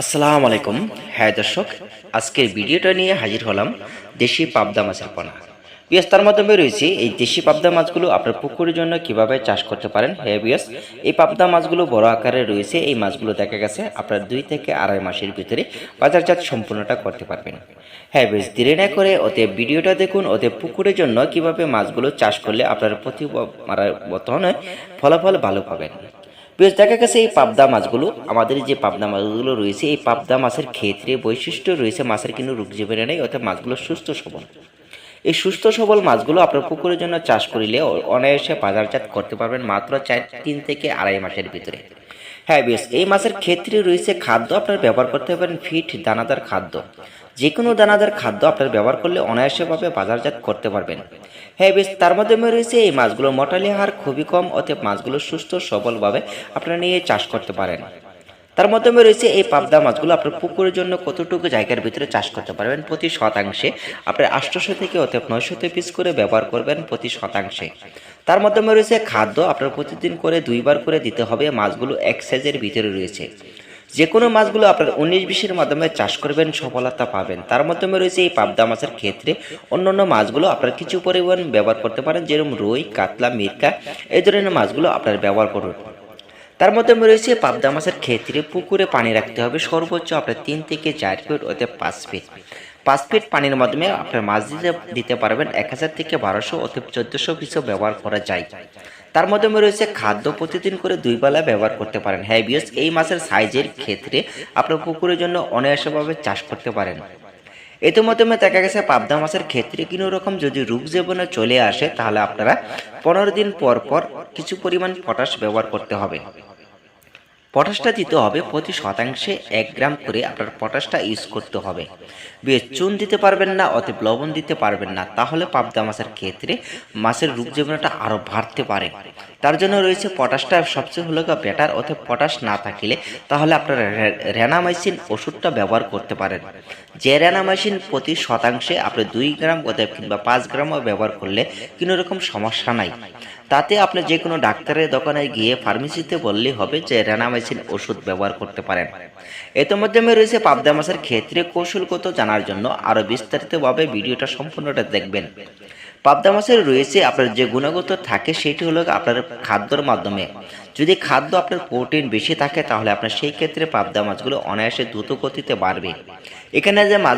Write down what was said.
আসসালামু আলাইকুম। হ্যাঁ দর্শক, আজকের ভিডিওটা নিয়ে হাজির হলাম দেশি পাবদা মাছের পোনা। বিএস তার মাধ্যমে রয়েছে এই দেশি পাবদা মাছগুলো আপনার পুকুরের জন্য কীভাবে চাষ করতে পারেন? হ্যাঁ বিএস এই পাবদা মাছগুলো বড় আকারে রয়েছে। এই মাছগুলো দেখা গেছে আপনার দুই থেকে আড়াই মাসের ভিতরে বাজারজাত সম্পূর্ণটা করতে পারবেন। হ্যাঁ বেশ দেরি না করে ওতে ভিডিওটা দেখুন ওতে পুকুরের জন্য কীভাবে মাছগুলো চাষ করলে আপনার প্রতি বর্তমানে ফলাফল ভালো পাবেন। বেশ দেখা গেছে এই পাবদা মাছগুলো, আমাদের যে পাবদা মাছগুলো রয়েছে, এই পাবদা মাছের ক্ষেত্রে বৈশিষ্ট্য রয়েছে মাছের কিন্তু রোগ জীবনে নেই, অর্থাৎ মাছগুলো সুস্থ সবল। এই সুস্থ সবল মাছগুলো আপনার পুকুরের জন্য চাষ করিলে অনায়াসে বাজারজাত করতে পারবেন মাত্র চার, তিন থেকে আড়াই মাসের ভিতরে। হ্যাঁ বেশ, এই মাছের ক্ষেত্রে রয়েছে খাদ্য আপনার ব্যবহার করতে পারেন ফিট দানাদার খাদ্য। যে কোনো দানাদার খাদ্য আপনার ব্যবহার করলে অনায়াসেভাবে বাজারজাত করতে পারবেন। হ্যাঁ বেশ, তার মাধ্যমে রয়েছে এই মাছগুলো মটালি হার খুবই কম, অতএব মাছগুলো সুস্থ সবলভাবে আপনারা নিয়ে চাষ করতে পারেন। তার মাধ্যমে রয়েছে এই পাবদা মাছগুলো। আপনার পুকুরের জন্য কতটুকু জায়গার ভিতরে চাষ করতে পারবেন? প্রতি শতাংশে আপনার আটশোশো থেকে অতএব নয়শো পিস করে ব্যবহার করবেন প্রতি শতাংশে। তার মাধ্যমে রয়েছে খাদ্য। আপনার প্রতিদিন করে দুইবার করে দিতে হবে। মাছগুলো এক সাইজের ভিতরে রয়েছে। যে কোনো মাছগুলো আপনার উনিশ বিশের মাধ্যমে চাষ করবেন, সফলতা পাবেন। তার মাধ্যমে রয়েছে এই পাবদা মাছের ক্ষেত্রে অন্যান্য মাছগুলো আপনার কিছু পরিমাণ ব্যবহার করতে পারেন। যেরকম রুই, কাতলা, মিরকা, এই ধরনের মাছগুলো আপনার ব্যবহার করুন। তার মধ্যে রয়েছে পাবদা মাছের ক্ষেত্রে পুকুরে পানি রাখতে হবে। সর্বোচ্চ আপনার তিন থেকে চার ফিট ওতে পাঁচ ফিট পাঁচ ফিট পানির মাধ্যমে আপনার মাছ দিতে দিতে পারবেন এক হাজার থেকে বারোশো অতি চোদ্দশো পিসও ব্যবহার করা যায়। তার মধ্যে রয়েছে খাদ্য প্রতিদিন করে দুই বেলা ব্যবহার করতে পারেন। হ্যাঁ বিয়স এই মাছের সাইজের ক্ষেত্রে আপনার পুকুরের জন্য অনায়াসভাবে চাষ করতে পারেন। এতে মাধ্যমে দেখা গেছে পাবদা মাছের ক্ষেত্রে কোনো রকম যদি রোগ জীবনে চলে আসে, তাহলে আপনারা পনেরো দিন পর পর কিছু পরিমাণ পটাশ ব্যবহার করতে হবে। পটাশটা দিতে হবে প্রতি শতাংশে এক গ্রাম করে আপনার পটাশটা ইউজ করতে হবে। বেশ, চুন দিতে পারবেন না, অতএব লবণ দিতে পারবেন না। তাহলে পাবদা মাছের ক্ষেত্রে মাছের রোগ জীবনটা আরও বাড়তে পারে। তার জন্য রয়েছে পটাশটা সবচেয়ে হলো বেটার অতএব পটাশ না থাকলে তাহলে আপনারা রেনামাইসিন ওষুধটা ব্যবহার করতে পারেন। যে রেনামাইসিন প্রতি শতাংশে আপনি দুই গ্রাম অতএব কিংবা পাঁচ গ্রামও ব্যবহার করলে কোনো রকম সমস্যা নাই। তাতে আপনি যে কোনো ডাক্তারের দোকানে গিয়ে ফার্মেসিতে বললেই হবে যে রেনামাইসিন ওষুধ ব্যবহার করতে পারেন। এত মাধ্যমে রয়েছে পাবদা মাছের ক্ষেত্রে কৌশলগত জানার জন্য আরও বিস্তারিতভাবে ভিডিওটা সম্পূর্ণটা দেখবেন। পাবদা মাছের রয়েছে আপনার যে গুণগত থাকে সেটি হলো আপনার খাদ্যর মাধ্যমে। যদি খাদ্য আপনার প্রোটিন বেশি থাকে তাহলে আপনার সেই ক্ষেত্রে পাবদা মাছগুলো অনায়াসে দ্রুত গতিতে বাড়বে। এখানে যে মাছ